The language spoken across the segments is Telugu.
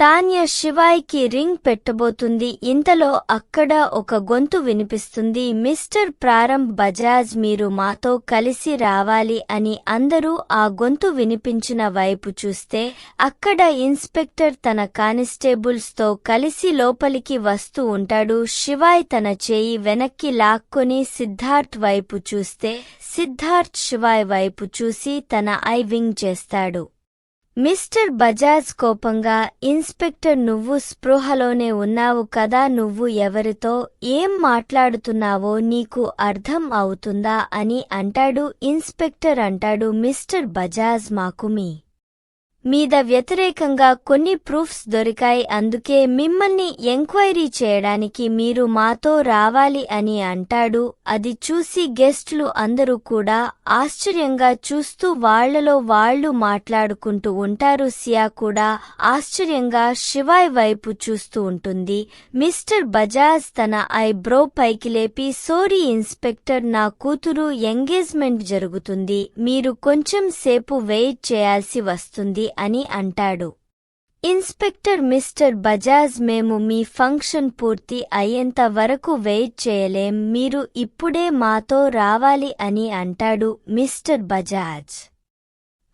తాన్య శివాయ్కి రింగ్ పెట్టబోతుంది. ఇంతలో అక్కడ ఒక గొంతు వినిపిస్తుంది. మిస్టర్ ప్రారంభ్ బజాజ్ మీరు మాతో కలిసి రావాలి అని అందరూ ఆ గొంతు వినిపించిన వైపు చూస్తే అక్కడ ఇన్స్పెక్టర్ తన కానిస్టేబుల్స్తో కలిసి లోపలికి వస్తూ ఉంటాడు. శివాయ్ తన చేయి వెనక్కి లాక్కొని సిద్ధార్థ్ వైపు చూస్తే సిద్ధార్థ్ శివాయ్ వైపు చూసి తన ఐ వింగ్ చేస్తాడు. మిస్టర్ బజాజ్ కోపంగా ఇన్స్పెక్టర్ నువ్వు స్పృహలోనే ఉన్నావు కదా నువ్వు ఎవరితో ఏం మాట్లాడుతున్నావో నీకు అర్థం అవుతుందా అని అంటాడు ఇన్స్పెక్టర్ అంటాడు మిస్టర్ బజాజ్ మాకు మీ మీద వ్యతిరేకంగా కొన్ని ప్రూఫ్స్ దొరికాయి. అందుకే మిమ్మల్ని ఎంక్వైరీ చేయడానికి మీరు మాతో రావాలి అని అంటాడు. అది చూసి గెస్ట్లు అందరూ కూడా ఆశ్చర్యంగా చూస్తూ వాళ్ళలో వాళ్ళు మాట్లాడుకుంటూ ఉంటారు. సియా కూడా ఆశ్చర్యంగా శివాయ్ వైపు చూస్తూ ఉంటుంది. మిస్టర్ బజాజ్ తన ఐబ్రో పైకి లేపి సోరీ ఇన్స్పెక్టర్ నా కూతురు ఎంగేజ్మెంట్ జరుగుతుంది. మీరు కొంచెం సేపు వెయిట్ చేయాల్సి వస్తుంది. అని అంటాడు. ఇన్స్పెక్టర్ మిస్టర్ బజాజ్ మేము మీ ఫంక్షన్ పూర్తి అయ్యేంత వరకు వెయిట్ చేయలేం మీరు ఇప్పుడే మాతో రావాలి అని అంటాడు మిస్టర్ బజాజ్.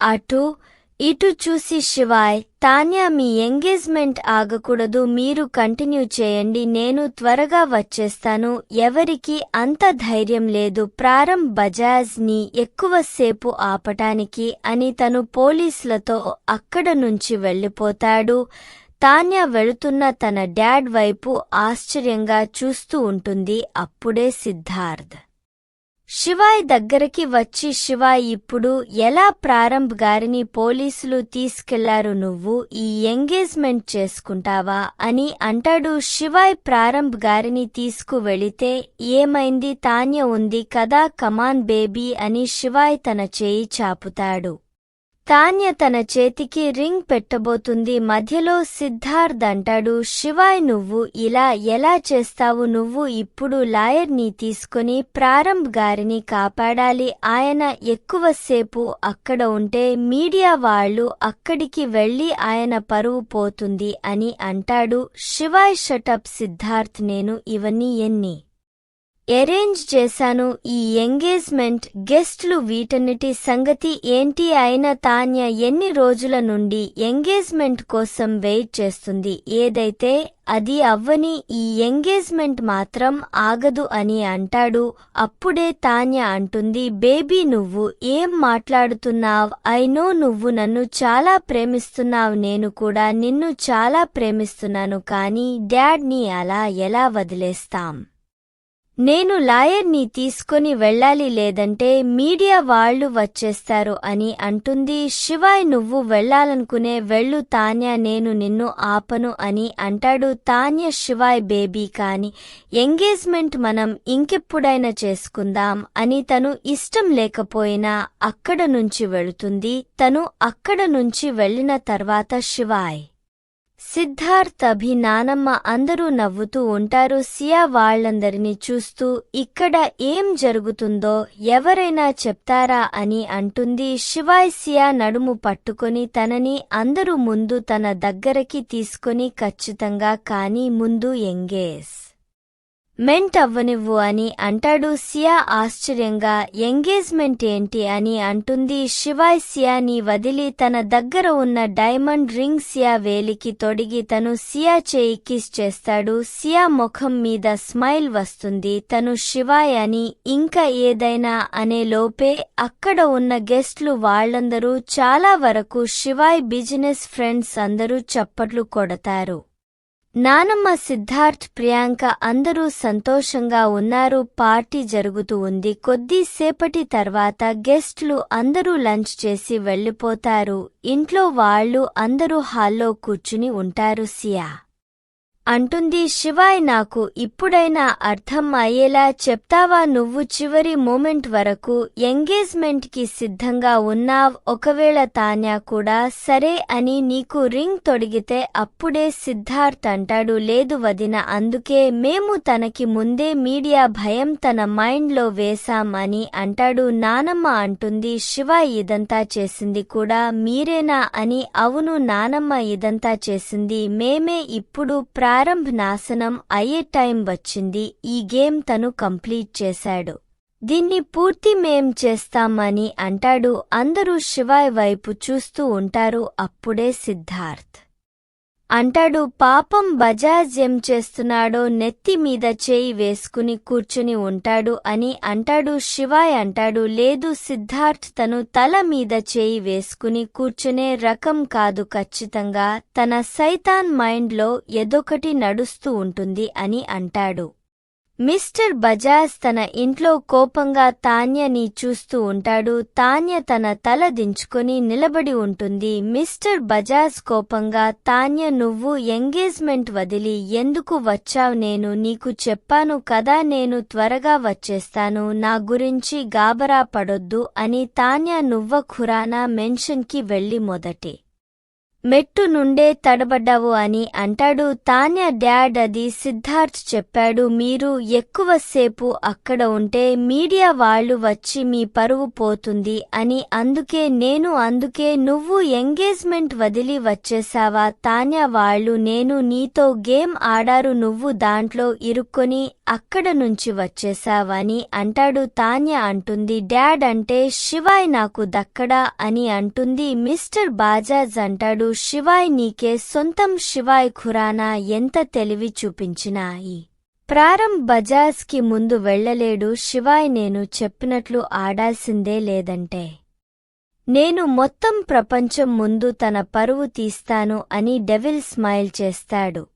అటు ఇటు చూసి శివాయ్ తాన్యా మీ ఎంగేజ్మెంట్ ఆగకూడదు మీరు కంటిన్యూ చేయండి నేను త్వరగా వచ్చేస్తాను ఎవరికి అంత ధైర్యం లేదు ప్రారంభ్ బజాజ్ని ఎక్కువసేపు ఆపటానికి అని తను పోలీసులతో అక్కడ నుంచి వెళ్ళిపోతాడు. తాన్యా వెళుతున్న తన డాడ్ వైపు ఆశ్చర్యంగా చూస్తూ ఉంటుంది అప్పుడే సిద్ధార్థ్. శివాయ్ దగ్గరికి వచ్చి శివాయ్ ఇప్పుడు ఎలా ప్రారంభ్ గారిని పోలీసులు తీసుకెళ్ళారు నువ్వు? ఈ ఎంగేజ్మెంట్ చేసుకుంటావా? అని అంటాడు. శివాయ్ ప్రారంభ్ గారిని తీసుకువెళితే ఏమైంది? తాన్య ఉంది కదా కమాన్ బేబీ అని శివాయ్ తన చేయి చాపుతాడు. తాన్య తన చేతికి రింగ్ పెట్టబోతుంది. మధ్యలో సిద్ధార్థ్ అంటాడు శివాయ్ నువ్వు ఇలా ఎలా చేస్తావు? నువ్వు ఇప్పుడు లాయర్ని తీసుకుని ప్రారంభ్ గారిని కాపాడాలి. ఆయన ఎక్కువసేపు అక్కడ ఉంటే మీడియా వాళ్ళు అక్కడికి వెళ్ళి ఆయన పరువు పోతుంది అని అంటాడు. శివాయ్ షటప్ సిద్ధార్థ్ నేను ఇవన్నీ ఎన్ని అరేంజ్ చేశాను. ఈ ఎంగేజ్మెంట్ గెస్ట్లు వీటన్నిటి సంగతి ఏంటి అయిన తాన్య ఎన్ని రోజుల నుండి ఎంగేజ్మెంట్ కోసం వెయిట్ చేస్తుంది? ఏదైతే అది అవ్వని ఈ ఎంగేజ్మెంట్ మాత్రం ఆగదు అని అంటాడు. అప్పుడే తాన్య అంటుంది బేబీ నువ్వు ఏం మాట్లాడుతున్నావ్? అయినో నువ్వు నన్ను చాలా ప్రేమిస్తున్నావ్. నేను కూడా నిన్ను చాలా ప్రేమిస్తున్నాను. కానీ డాడ్ని అలా ఎలా వదిలేస్తాం? నేను లాయర్ని తీసుకొని వెళ్ళాలి లేదంటే మీడియా వాళ్ళు వచ్చేస్తారు అని అంటుంది శివాయ్ నువ్వు వెళ్ళాలనుకునే వెళ్ళు తాన్య నేను నిన్ను ఆపను అని అంటాడు తాన్య శివాయ్ బేబీ. కాని ఎంగేజ్మెంట్ మనం ఇంకెప్పుడైనా చేసుకుందాం అని తను ఇష్టం లేకపోయినా అక్కడ నుంచి వెళుతుంది. తను అక్కడ నుంచి వెళ్ళిన తర్వాత శివాయ్ సిద్ధార్థ్ అభి నానమ్మ అందరూ నవ్వుతూ ఉంటారు. సియా వాళ్ళందరినీ చూస్తూ ఇక్కడ ఏం జరుగుతుందో ఎవరైనా చెప్తారా అని అంటుంది. శివాయ్ సియా నడుము పట్టుకొని తనని అందరూ ముందు తన దగ్గరకి తీసుకొని ఖచ్చితంగా కాని ముందు ఎంగేస్ మెంట్ అవ్వనివ్వు అని అంటాడు సియా ఆశ్చర్యంగా. ఎంగేజ్మెంట్ ఏంటి అని అంటుంది శివాయ్ సియాని వదిలి తన దగ్గర ఉన్న డైమండ్ రింగ్ సియా వేలికి తొడిగి తను సియా చేయి కిస్ చేస్తాడు. సియా ముఖం మీద స్మైల్ వస్తుంది. తను శివాయ్ అని ఇంకా ఏదైనా అనే లోపే అక్కడ ఉన్న గెస్ట్లు వాళ్ళందరూ చాలా వరకు శివాయ్ బిజినెస్ ఫ్రెండ్స్ అందరూ చప్పట్లు కొడతారు. నానమ్మ సిద్ధార్థ్ ప్రియాంక అందరూ సంతోషంగా ఉన్నారు. పార్టీ జరుగుతూ ఉంది. కొద్దిసేపటి తర్వాత గెస్ట్లు అందరూ లంచ్ చేసి వెళ్ళిపోతారు ఇంట్లో వాళ్ళు అందరూ హాల్లో కూర్చుని ఉంటారు. సియా అంటుంది శివాయ్ నాకు ఇప్పుడైనా అర్థం అయ్యేలా చెప్తావా? నువ్వు చివరి మూమెంట్ వరకు ఎంగేజ్మెంట్కి సిద్ధంగా ఉన్నావ్. ఒకవేళ తాన్యా కూడా సరే అని నీకు రింగ్ తొడిగితే అప్పుడే సిద్ధార్థ్ అంటాడు లేదు వదిన అందుకే మేము తనకి ముందే మీడియా భయం తన మైండ్లో వేశాం అని అంటాడు. నానమ్మ అంటుంది శివాయ్ ఇదంతా చేసింది కూడా మీరేనా? అని అవును నానమ్మ ఇదంతా చేసింది మేమే ఇప్పుడు ప్రా ప్రారంభ నాశనం అయ్యే టైం వచ్చింది. ఈ గేమ్ తను కంప్లీట్ చేశాడు. దీన్ని పూర్తి మేం చేస్తామని అంటాడు. అందరూ శివాయ్ వైపు చూస్తూ ఉంటారు. అప్పుడే సిద్ధార్థ్. అంటాడు పాపం బజాజ్ ఏం చేస్తున్నాడో నెత్తి మీద చేయి వేసుకుని కూర్చుని ఉంటాడు అని అంటాడు శివాయ్ అంటాడు లేదు సిద్ధార్థ్ తను తల మీద చేయి వేసుకుని కూర్చునే రకం కాదు ఖచ్చితంగా తన సైతాన్ మైండ్లో ఏదొకటి నడుస్తూ ఉంటుంది అని అంటాడు. మిస్టర్ బజాజ్ తన ఇంట్లో కోపంగా తాన్యని చూస్తూ ఉంటాడు. తాన్య తన తల దించుకొని నిలబడి ఉంటుంది. మిస్టర్ బజాజ్ కోపంగా తాన్య నువ్వు ఎంగేజ్మెంట్ వదిలి ఎందుకు వచ్చావ్? నేను నీకు చెప్పాను కదా నేను త్వరగా వచ్చేస్తాను. నా గురించి గాబరా పడొద్దు అని తాన్య నువ్వ ఖురానా మెన్షన్కి వెళ్ళి మొదటి. మెట్టు నుండే తడబడ్డావు అని అంటాడు తాన్య డాడ్ అది సిద్ధార్థ్ చెప్పాడు మీరు ఎక్కువసేపు అక్కడ ఉంటే మీడియా వాళ్ళు వచ్చి మీ పరువు పోతుంది అని అందుకే నేను అందుకే నువ్వు ఎంగేజ్మెంట్ వదిలి వచ్చేసావా? తాన్య వాళ్ళు నేను నీతో గేమ్ ఆడారు నువ్వు దాంట్లో ఇరుక్కొని అక్కడ నుంచి వచ్చేశావని అంటాడు తాన్య అంటుంది డాడ్ అంటే శివాయ్ నాకు దక్కడా అని అంటుంది మిస్టర్ బాజాజ్ అంటాడు శివాయ్ నీకే సొంతం శివాయ్ ఖురానా ఎంత తెలివి చూపించినాయి. ప్రారంభ్ బజాజ్కి ముందు వెళ్ళలేడు శివాయ్ నేను చెప్పినట్లు ఆడాల్సిందే లేదంటే. నేను మొత్తం ప్రపంచం ముందు తన పరువు తీస్తాను అని డెవిల్ స్మైల్ చేస్తాడు.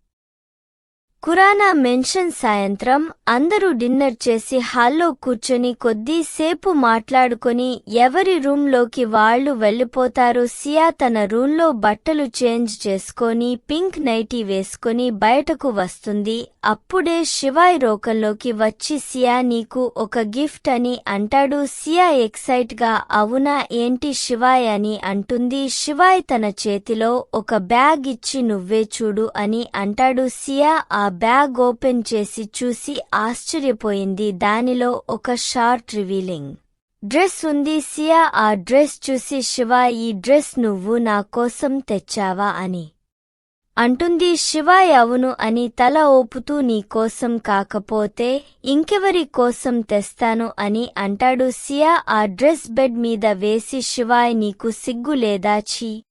ఖురానా మెన్షన్ సాయంత్రం అందరూ డిన్నర్ చేసి హాల్లో కూర్చొని కొద్దిసేపు మాట్లాడుకొని ఎవరి రూంలోకి వాళ్ళు వెళ్ళిపోతారు సియా తన రూంలో బట్టలు చేంజ్ చేసుకొని పింక్ నైటీ వేసుకొని బయటకు వస్తుంది. అప్పుడే శివాయ్ రోకంలోకి వచ్చి సియా నీకు ఒక గిఫ్ట్ అని అంటాడు. సియా ఎక్సైట్గా అవునా ఏంటి శివాయ్ అని అంటుంది. శివాయ్ తన చేతిలో ఒక బ్యాగ్ ఇచ్చి నువ్వే చూడు అని అంటాడు. సియా ఆ బ్యాగ్ ఓపెన్ చేసి చూసి ఆశ్చర్యపోయింది. దానిలో ఒక షార్ట్ రివీలింగ్ డ్రెస్ ఉంది. సియా ఆ డ్రెస్ చూసి శివ ఈ డ్రెస్ నువ్వు నా కోసం తెచ్చావా అని అంటుంది. శివాయ్ అవును అని తల ఓపుతూ నీకోసం కాకపోతే ఇంకెవరి కోసం తెస్తాను అని అంటాడు. సియా ఆ డ్రెస్ బెడ్ మీద వేసి శివాయ్ నీకు సిగ్గు లేదా? ఛీ!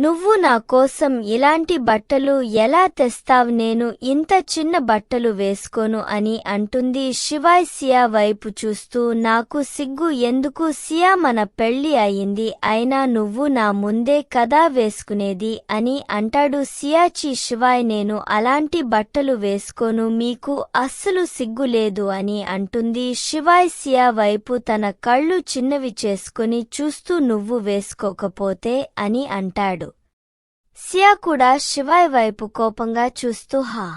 నువ్వు నా కోసం ఇలాంటి బట్టలు ఎలా తెస్తావు నేను ఇంత చిన్న బట్టలు వేసుకోను అని అంటుంది శివాయ్ సియా వైపు చూస్తూ నాకు సిగ్గు ఎందుకు సియా మన పెళ్ళి అయింది అయినా నువ్వు నా ముందే కదా వేసుకునేది అని అంటాడు సియాచి శివాయ్ నేను అలాంటి బట్టలు వేసుకోను మీకు అస్సలు సిగ్గు లేదు అని అంటుంది శివాయ్ సియా వైపు తన కళ్ళు చిన్నవి చేసుకుని చూస్తూ నువ్వు వేసుకోకపోతే అని అంటాడు. సియా కూడా శివాయ్ వైపు కోపంగా చూస్తూ హా.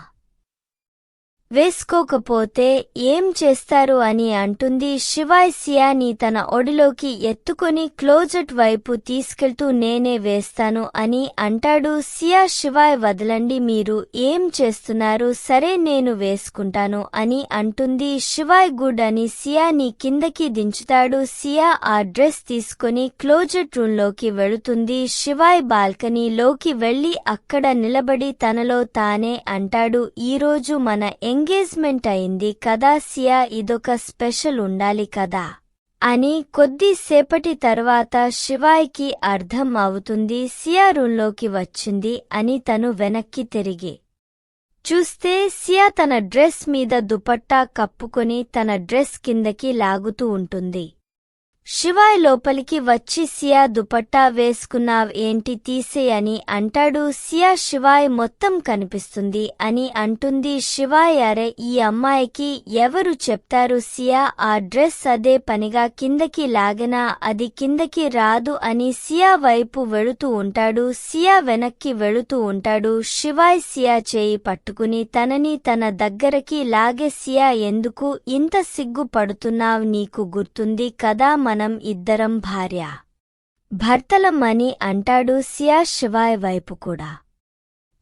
వేసుకోకపోతే ఏం చేస్తారు అని అంటుంది శివాయ్ సియాని తన ఒడిలోకి ఎత్తుకొని క్లోజెట్ వైపు తీసుకెళ్తూ నేనే వేస్తాను అని అంటాడు. సియా శివాయ్ వదలండి మీరు ఏం చేస్తున్నారు? సరే నేను వేసుకుంటాను అని అంటుంది శివాయ్ గుడ్ అని సియాని కిందకి దించుతాడు. సియా ఆ డ్రెస్ తీసుకొని క్లోజెట్ రూమ్లోకి వెళుతుంది. శివాయ్ బాల్కనీలోకి వెళ్ళి అక్కడ నిలబడి తనలో తానే అంటాడు. ఈరోజు మన ఎంగేజ్మెంట్ అయింది కదా సియా ఇదొక స్పెషల్ ఉండాలి కదా? అని కొద్దిసేపటి తర్వాత శివాయ్కి అర్థం అవుతుంది సియా రూంలోకి వచ్చింది అని తను వెనక్కి తిరిగి. చూస్తే సియా తన డ్రెస్ మీద దుపట్టా కప్పుకొని తన డ్రెస్ కిందకి లాగుతూ ఉంటుంది. శివాయ్ లోపలికి వచ్చి సియా దుపట్టా వేసుకున్నావ్ ఏంటి తీసేయని అంటాడు. సియా శివాయ్ మొత్తం కనిపిస్తుంది అని అంటుంది శివాయ్. అరే ఈ అమ్మాయికి ఎవరు చెప్తారు సియా? ఆ డ్రెస్ అదే పనిగా కిందకి లాగినా? అది కిందకి రాదు అని సియా వైపు వెళుతూ ఉంటాడు. సియా వెనక్కి వెళుతూ ఉంటాడు. శివాయ్ సియా చేయి పట్టుకుని తనని తన దగ్గరకి లాగే సియా ఎందుకు ఇంత సిగ్గు పడుతున్నావ్ నీకు గుర్తుంది కదా మనం ఇద్దరం భార్య. భర్తలమని అంటాడు సియా శివాయ్ వైపు కూడా.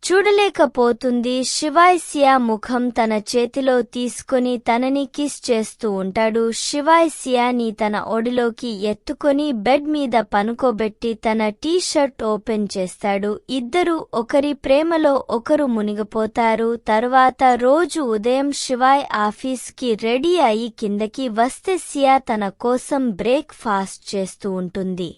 చూడలేకపోతుంది. శివాయిసియా ముఖం తన చేతిలో తీసుకొని తనని కిస్ చేస్తూ ఉంటాడు. శివాయిసియాని తన ఒడిలోకి ఎత్తుకొని బెడ్ మీద పనుకోబెట్టి తన టీ షర్ట్ ఓపెన్ చేస్తాడు. ఇద్దరు ఒకరి ప్రేమలో ఒకరు మునిగిపోతారు. తరువాత రోజు ఉదయం శివాయ్ ఆఫీస్కి రెడీ అయి కిందకి వస్తే సియా తన కోసం బ్రేక్ ఫాస్ట్ చేస్తూ ఉంటుంది.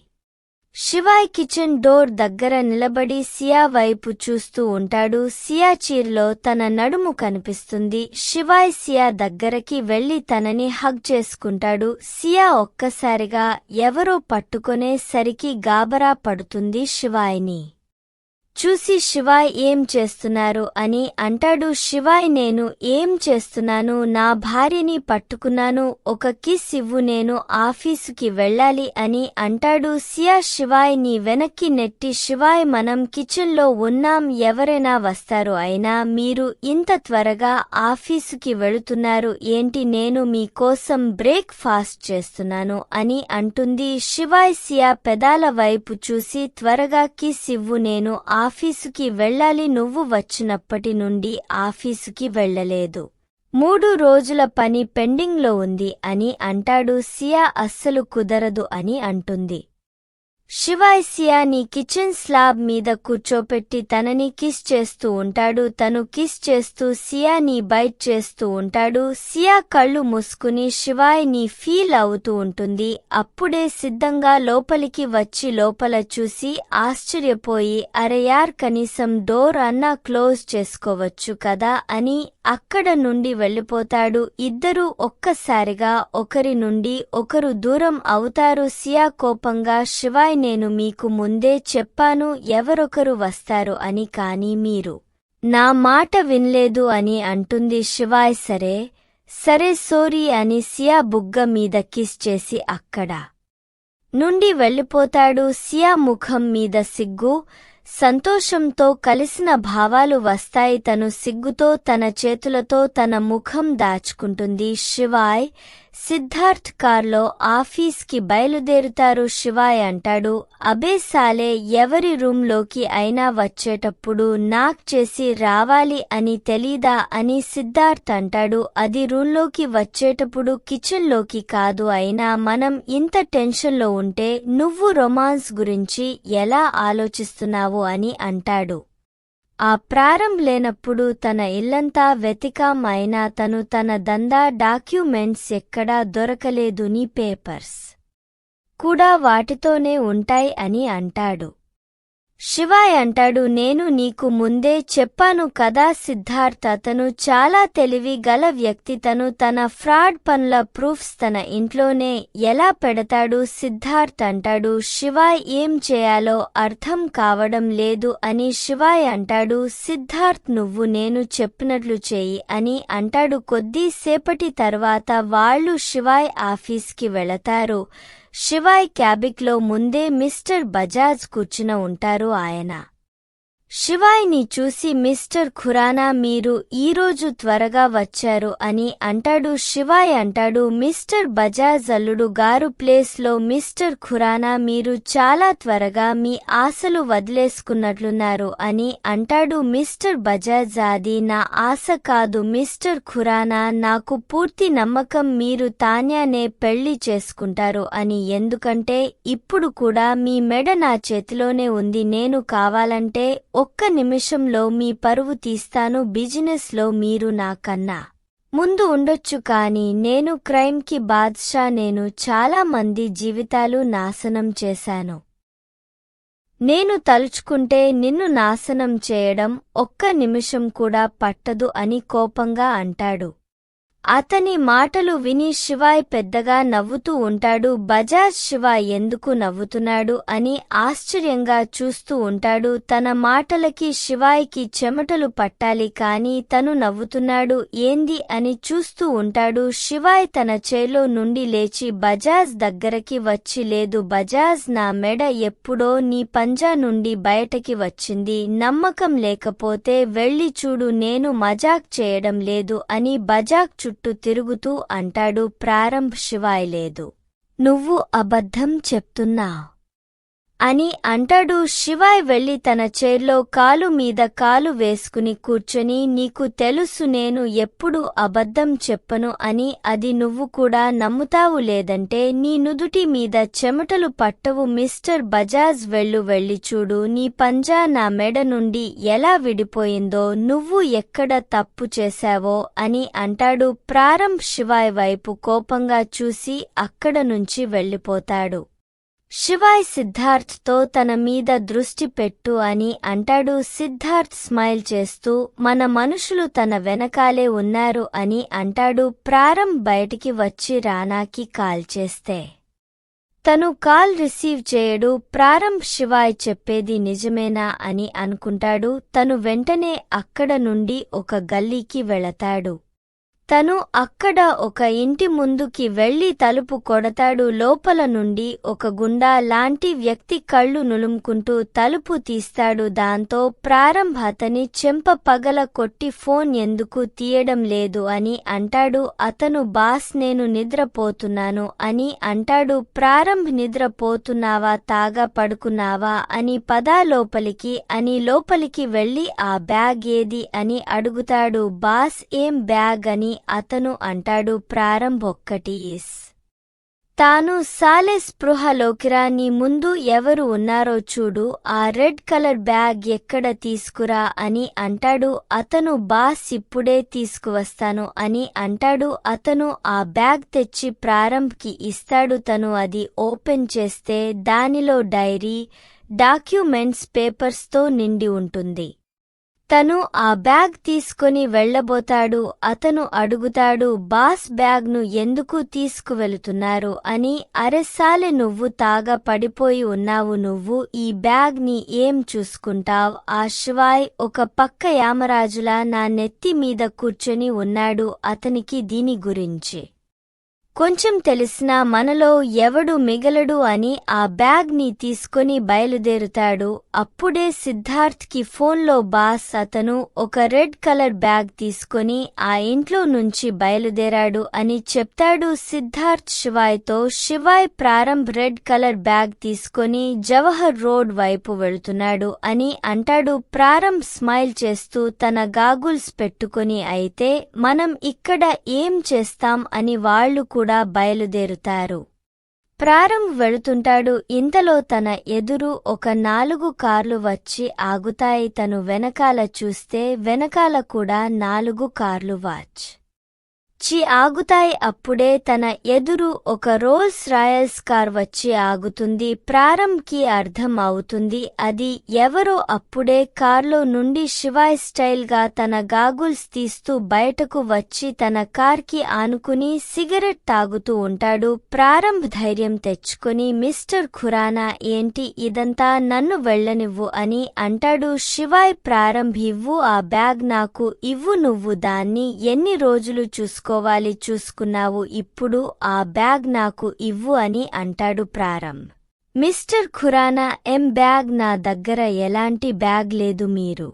శివాయ్ కిచెన్ డోర్ దగ్గర నిలబడి సియా వైపు చూస్తూ ఉంటాడు. సియా చీర్లో తన నడుము కనిపిస్తుంది. శివాయ్ సియా దగ్గరకి వెళ్ళి తనని హగ్ చేసుకుంటాడు. సియా ఒక్కసారిగా ఎవరో పట్టుకొనే సరికి గాబరా పడుతుంది శివాయ్ని. చూసి శివాయ్ ఏం చేస్తున్నారు అని అంటాడు. శివాయ్ నేను ఏం చేస్తున్నాను? నా భార్యని పట్టుకున్నాను. ఒక కిస్ ఇవ్వు నేను ఆఫీసుకి వెళ్ళాలి అని అంటాడు. సియా శివాయ్ నీ వెనక్కి నెట్టి శివాయ్ మనం కిచెన్లో ఉన్నాం. ఎవరైనా వస్తారు అయినా మీరు ఇంత త్వరగా ఆఫీసుకి వెళుతున్నారు. ఏంటి నేను మీకోసం బ్రేక్ ఫాస్ట్ చేస్తున్నాను అని అంటుంది. శివాయ్ సియా పెదాల వైపు చూసి త్వరగా కిస్ ఇవ్వు నేను ఆఫీసుకి వెళ్ళాలి నువ్వు వచ్చినప్పటి నుండి ఆఫీసుకి వెళ్ళలేదు. మూడు రోజుల పని పెండింగ్లో ఉంది అని అంటాడు సియా అస్సలు కుదరదు అని అంటుంది. శివాయ్ సియాని కిచెన్ స్లాబ్ మీద కూర్చోపెట్టి తనని కిస్ చేస్తూ ఉంటాడు. తను కిస్ చేస్తూ సియాని బైట్ చేస్తూ ఉంటాడు. సియా కళ్ళు మూసుకుని శివాయ్ని ఫీల్ అవుతూ ఉంటుంది. అప్పుడే సిద్ధంగా లోపలికి వచ్చి లోపల చూసి ఆశ్చర్యపోయి అరే యార్ కనీసం డోర్ అన్నా క్లోజ్ చేసుకోవచ్చు కదా అని అక్కడ నుండి వెళ్ళిపోతాడు. ఇద్దరూ ఒక్కసారిగా ఒకరి నుండి ఒకరు దూరం అవుతారు. సియా కోపంగా శివాయ్ నేను మీకు ముందే చెప్పాను ఎవరొకరు వస్తారు అని కాని మీరు నా మాట వినలేదు అని అంటుంది శివాయ్. సరే సరే సోరీ అని సియా బుగ్గ మీద కిస్ చేసి అక్కడ నుండి వెళ్ళిపోతాడు. సియా ముఖం మీద సిగ్గు సంతోషంతో కలిసిన భావాలు వస్తాయి. తను సిగ్గుతో తన చేతులతో తన ముఖం దాచుకుంటుంది. శివాయ్ సిద్ధార్థ్ కార్లో ఆఫీస్కి బయలుదేరుతారు శివాయ్ అంటాడు. అబే సాలే ఎవరి రూంలోకి అయినా వచ్చేటప్పుడు నాక్ చేసి రావాలి అని తెలీదా అని సిద్ధార్థ్ అంటాడు. అది రూంలోకి వచ్చేటప్పుడు కిచెన్లోకి కాదు అయినా మనం ఇంత టెన్షన్లో ఉంటే నువ్వు రొమాన్స్ గురించి ఎలా ఆలోచిస్తున్నావు అని అంటాడు. ఆ ప్రారం లేనప్పుడు తన ఇల్లంతా వెతికామైన తను తన దందా డాక్యుమెంట్స్ ఎక్కడా దొరకలేదు నీ పేపర్స్ కూడా వాటితోనే ఉంటాయి అని అంటాడు. శివాయ్ అంటాడు నేను నీకు ముందే చెప్పాను కదా సిద్ధార్థ్ అతను చాలా తెలివి గల వ్యక్తి తను తన ఫ్రాడ్ పనుల ప్రూఫ్స్ తన ఇంట్లోనే ఎలా పెడతాడు సిద్ధార్థ్ అంటాడు శివాయ్ ఏం చేయాలో అర్థం కావడం లేదు అని శివాయ్ అంటాడు సిద్ధార్థ్ నువ్వు నేను చెప్పినట్లు చేయి అని అంటాడు. కొద్దిసేపటి తర్వాత వాళ్ళు శివాయ్ ఆఫీస్కి వెళతారు. శివాయ్ క్యాబిక్లో ముందే మిస్టర్ బజాజ్ కూర్చున ఉంటారు ఆయన. శివాయ్ని చూసి మిస్టర్ ఖురానా మీరు ఈరోజు త్వరగా వచ్చారు అని అంటాడు. శివాయ్ అంటాడు మిస్టర్ బజాజ్ అల్లుడు గారు ప్లేస్లో మిస్టర్ ఖురానా మీరు చాలా త్వరగా మీ ఆశలు వదిలేసుకున్నట్లున్నారు అని అంటాడు. మిస్టర్ బజాజ్ అది నా ఆశ కాదు. మిస్టర్ ఖురానా నాకు పూర్తి నమ్మకం మీరు తాన్యానే పెళ్ళి చేసుకుంటారు అని. ఎందుకంటే ఇప్పుడు కూడా మీ మెడ నా చేతిలోనే ఉంది. నేను కావాలంటే ఒక్క నిమిషంలో మీ పరువు తీస్తాను బిజినెస్లో మీరు నాకన్నా ముందు ఉండొచ్చు కాని నేను క్రైమ్కి బాద్షా నేను చాలా మంది జీవితాలు నాశనం చేశాను. నేను తలుచుకుంటే నిన్ను నాశనం చేయడం ఒక్క నిమిషం కూడా పట్టదు అని కోపంగా అంటాడు. అతని మాటలు విని శివాయ్ పెద్దగా నవ్వుతూ ఉంటాడు బజాజ్ శివాయ్ ఎందుకు నవ్వుతున్నాడు అని ఆశ్చర్యంగా చూస్తూ ఉంటాడు. తన మాటలకి శివాయ్కి చెమటలు పట్టాలి కాని తను నవ్వుతున్నాడు ఏంది అని చూస్తూ ఉంటాడు. శివాయ్ తన చేలో నుండి లేచి బజాజ్ దగ్గరకి వచ్చి లేదు బజాజ్ నా మెడ ఎప్పుడో నీ పంజా నుండి బయటకి వచ్చింది నమ్మకం లేకపోతే వెళ్ళి చూడు నేను మజాక్ చేయడం లేదు అని బజాక్ చుట్టూ తిరుగుతూ అంటాడు ప్రారంభ్ శివాయ్ లేదు. నువ్వు అబద్ధం చెప్తున్నా అని అంటాడు శివాయ్ వెళ్ళి తన చైర్లో కాలు మీద కాలు వేసుకుని కూర్చొని నీకు తెలుసు నేను ఎప్పుడు అబద్ధం చెప్పను అని అది నువ్వు కూడా నమ్ముతావు లేదంటే నీ నుదుటి మీద చెమటలు పట్టవు. మిస్టర్ బజాజ్ వెళ్ళు వెళ్ళి చూడు నీ పంజా నా మెడ నుండి ఎలా విడిపోయిందో నువ్వు ఎక్కడ తప్పు చేశావో అని అంటాడు. ప్రారంభ్ శివాయ్ వైపు కోపంగా చూసి అక్కడ నుంచి వెళ్ళిపోతాడు. శివాయ్ సిద్ధార్థ్తో తన మీద దృష్టి పెట్టు అని అంటాడు. సిద్ధార్థ్ స్మైల్ చేస్తూ మన మనుషులు తన వెనకాలే ఉన్నారు అని అంటాడు. ప్రారంభ్ బయటికి వచ్చి రానాకి కాల్ చేస్తే తను కాల్ రిసీవ్ చేయడు. ప్రారంభ్ శివాయ్ చెప్పేది నిజమేనా అని అనుకుంటాడు. తను వెంటనే అక్కడ నుండి ఒక గల్లీకి వెళతాడు. తను అక్కడ ఒక ఇంటి ముందుకి వెళ్ళి తలుపు కొడతాడు. లోపల నుండి ఒక గుండా లాంటి వ్యక్తి కళ్ళు నులుముకుంటూ తలుపు తీస్తాడు. దాంతో ప్రారంభ అతని చెంప పగల కొట్టి ఫోన్ ఎందుకు తీయడం లేదు అని అంటాడు. అతను బాస్ నేను నిద్రపోతున్నాను అని అంటాడు. ప్రారంభ్ నిద్రపోతున్నావా? తాగా పడుకున్నావా అని పదా లోపలికి అని లోపలికి వెళ్ళి ఆ బ్యాగ్ ఏది అని అడుగుతాడు. బాస్ ఏం బ్యాగ్ అని అతను అంటాడు ప్రారంభొక్కటి ఇస్. తాను సాలె స్పృహలోకిరాని ముందు ఎవరు ఉన్నారో చూడు ఆ రెడ్ కలర్ బ్యాగ్ ఎక్కడ తీసుకురా అని అంటాడు అతను బాస్ ఇప్పుడే తీసుకువస్తాను అని అంటాడు అతను ఆ బ్యాగ్ తెచ్చి ప్రారంభ్కి ఇస్తాడు తను అది ఓపెన్ చేస్తే దానిలో డైరీ డాక్యుమెంట్స్ పేపర్స్తో నిండి ఉంటుంది. తను ఆ బ్యాగ్ తీసుకొని వెళ్ళబోతాడు అతను అడుగుతాడు బాస్ బ్యాగ్ను ఎందుకు తీసుకువెళుతున్నారు? అని అరెసాలె నువ్వు తాగా పడిపోయి ఉన్నావు. నువ్వు ఈ బ్యాగ్ని ఏం చూసుకుంటావ్? ఆ శివాయ్ ఒక పక్క యామరాజులా నా నెత్తి మీద కూర్చొని ఉన్నాడు అతనికి దీని గురించి. కొంచెం తెలిసినా మనలో ఎవడు మిగలడు అని ఆ బ్యాగ్ని తీసుకొని బయలుదేరుతాడు. అప్పుడే సిద్ధార్థ్కి ఫోన్లో బాస్ అతను ఒక రెడ్ కలర్ బ్యాగ్ తీసుకొని ఆ ఇంట్లో నుంచి బయలుదేరాడు అని చెప్తాడు Siddharth శివాయ్తో. Shivaay Prarambh red colour bag తీసుకొని జవహర్ రోడ్ వైపు వెళుతున్నాడు అని అంటాడు. ప్రారంభ్ స్మైల్ చేస్తూ తన గాగుల్స్ పెట్టుకొని అయితే మనం ఇక్కడ ఏం చేస్తాం? అని వాళ్ళు కూడా బయలుదేరుతారు. ప్రారంభ్ వెళుతుంటాడు. ఇంతలో తన ఎదురు ఒక నాలుగు కార్లు వచ్చి ఆగుతాయి. తను వెనకాల చూస్తే వెనకాల కూడా నాలుగు కార్లు వాచ్. వచ్చి ఆగుతాయి అప్పుడే తన ఎదురు ఒక రోల్స్ రాయల్స్ కార్ వచ్చి ఆగుతుంది. ప్రారంభ్కి అర్థం అవుతుంది అది ఎవరో అప్పుడే కార్లో నుండి శివాయ్ స్టైల్గా తన గాగుల్స్ తీస్తూ బయటకు వచ్చి తన కార్కి ఆనుకుని సిగరెట్ తాగుతూ ఉంటాడు. ప్రారంభ్ ధైర్యం తెచ్చుకొని మిస్టర్ ఖురానా ఏంటి ఇదంతా నన్ను వెళ్ళనివ్వు అని అంటాడు. శివాయ్ ప్రారంభివ్వు ఆ బ్యాగ్ నాకు ఇవ్వు నువ్వు దాన్ని ఎన్ని రోజులు చూసుకో చూసుకోవాలి చూసుకున్నావు ఇప్పుడు ఆ బ్యాగ్ నాకు ఇవ్వు అని అంటాడు ప్రారంభ్ మిస్టర్ ఖురానా ఎం బ్యాగ్ నా దగ్గర ఎలాంటి బ్యాగ్ లేదు మీరు.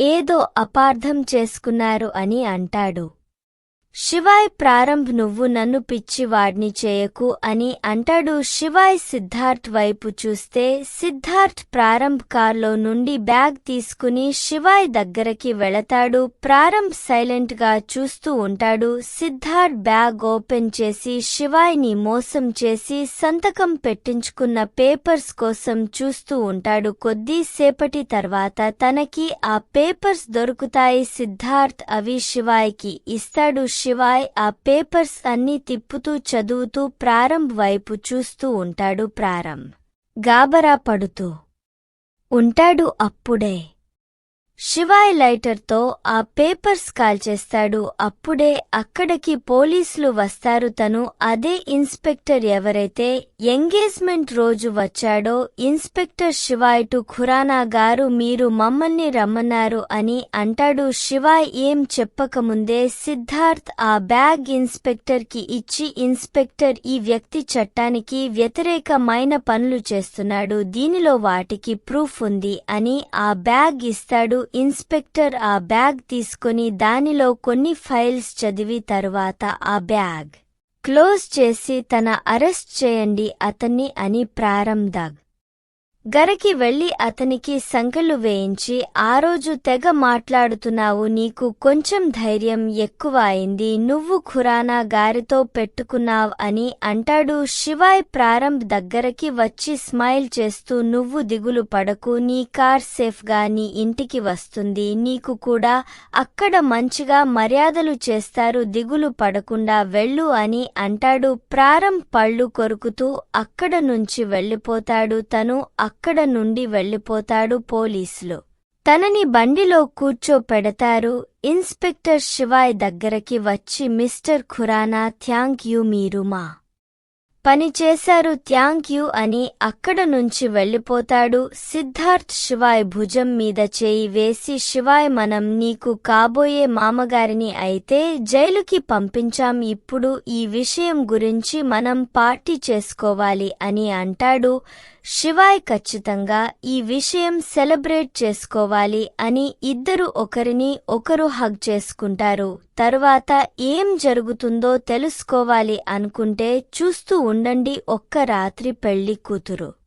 ఏదో అపార్థం చేసుకున్నారు అని అంటాడు. శివాయ్ ప్రారంభ్ నువ్వు నన్ను పిచ్చివాడ్ని చేయకు అని అంటాడు శివాయ్ సిద్ధార్థ్ వైపు చూస్తే సిద్ధార్థ్ ప్రారంభ్ కార్లో నుండి బ్యాగ్ తీసుకుని శివాయ్ దగ్గరకి వెళతాడు. ప్రారంభ్ సైలెంట్గా చూస్తూ ఉంటాడు. సిద్ధార్థ్ బ్యాగ్ ఓపెన్ చేసి శివాయ్ని మోసం చేసి సంతకం పెట్టించుకున్న పేపర్స్ కోసం చూస్తూ ఉంటాడు. కొద్దిసేపటి తర్వాత తనకి ఆ పేపర్స్ దొరుకుతాయి. సిద్ధార్థ్ అవి శివాయ్కి ఇస్తాడు. శివాయ్ ఆ పేపర్స్ అన్నీ తిప్పుతూ చదువుతూ ప్రారంభ్ వైపు చూస్తూ ఉంటాడు ప్రారంభ్ గాబరా పడుతూ. ఉంటాడు అప్పుడే. శివాయ్ లైటర్తో ఆ పేపర్స్ కాల్చేస్తాడు అప్పుడే అక్కడికి పోలీసులు వస్తారు. తను అదే ఇన్స్పెక్టర్ ఎవరైతే ఎంగేజ్మెంట్ రోజు వచ్చాడో ఇన్స్పెక్టర్ శివాయ్ టు ఖురానా గారు మీరు మమ్మల్ని రమ్మన్నారు అని అంటాడు. శివాయ్ ఏం చెప్పకముందే సిద్ధార్థ్ ఆ బ్యాగ్ ఇన్స్పెక్టర్కి ఇచ్చి ఇన్స్పెక్టర్ ఈ వ్యక్తి చట్టానికి వ్యతిరేకమైన పనులు చేస్తున్నాడు. దీనిలో వాటికి ప్రూఫ్ ఉంది అని ఆ బ్యాగ్ ఇస్తాడు. ఇన్స్పెక్టర్ ఆ బ్యాగ్ తీసుకొని దానిలో కొన్ని ఫైల్స్ చదివి తరువాత ఆ బ్యాగ్ క్లోజ్ చేసి తన అరెస్ట్ చేయండి అతన్ని అని ప్రారంభ గరకి వెళ్ళి అతనికి సంకలు వేయించి ఆ రోజు తెగ మాట్లాడుతున్నావు నీకు కొంచెం ధైర్యం ఎక్కువ అయింది నువ్వు ఖురానా గారితో పెట్టుకున్నావ్ అని అంటాడు. శివాయ్ ప్రారంభ్ దగ్గరకి వచ్చి స్మైల్ చేస్తూ నువ్వు దిగులు పడకు నీ కార్ సేఫ్గా నీ ఇంటికి వస్తుంది నీకు కూడా అక్కడ మంచిగా మర్యాదలు చేస్తారు దిగులు పడకుండా వెళ్ళు అని అంటాడు. ప్రారంభ్ పళ్ళు కొరుకుతూ అక్కడ నుంచి వెళ్ళిపోతాడు. తను అక్కడ నుండి వెళ్ళిపోతాడు పోలీసులు. తనని బండిలో కూర్చోపెడతారు. ఇన్స్పెక్టర్ శివాయ్ దగ్గరకి వచ్చి మిస్టర్ ఖురానా థ్యాంక్ యూ మీరు మా. పని చేశారు థ్యాంక్ యూ అని అక్కడ నుంచి వెళ్ళిపోతాడు. సిద్ధార్థ్ శివాయ్ భుజం మీద చేయి వేసి శివాయ్ మనం నీకు కాబోయే మామగారిని అయితే జైలుకి పంపించాం ఇప్పుడు ఈ విషయం గురించి మనం పార్టీ చేసుకోవాలి అని అంటాడు. శివాయ్ ఖచ్చితంగా ఈ విషయం సెలబ్రేట్ చేసుకోవాలి అని ఇద్దరు ఒకరిని ఒకరు హగ్ చేసుకుంటారు. తరువాత ఏం జరుగుతుందో తెలుసుకోవాలి అనుకుంటే చూస్తూ ఉండండి ఒక్క రాత్రి పెళ్ళి కూతురు.